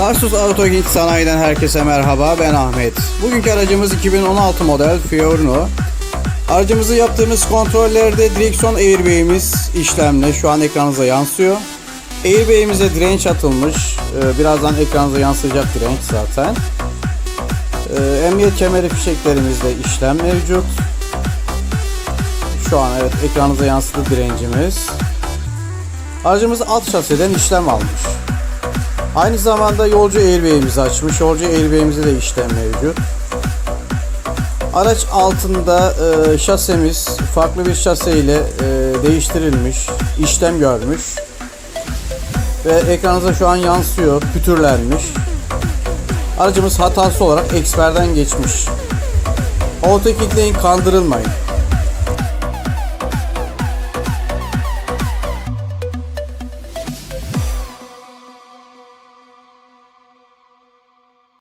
Tarsus Auto Hint Sanayi'den herkese merhaba ben Ahmet. Bugünkü aracımız 2016 model Fiorino. Aracımızı yaptığımız kontrollerde direksiyon airbag'imiz işlemli. Şu an ekranınıza yansıyor. Airbag'imize direnç atılmış. Ee, Birazdan ekranınıza yansıyacak direnç zaten. Ee, Emniyet kemeri fişeklerimizde işlem mevcut. Şu an evet ekranınıza yansıdı direncimiz. Aracımız alt şaseden işlem almış. Aynı zamanda yolcu airbag'imizi açmış. Yolcu airbag'imizde de işlem mevcut. Araç altında e, şasemiz farklı bir şase ile e, değiştirilmiş, işlem görmüş. Ve ekranınıza şu an yansıyor, pütürlenmiş. Aracımız hatası olarak eksperden geçmiş. Autokitleyin kandırılmayın.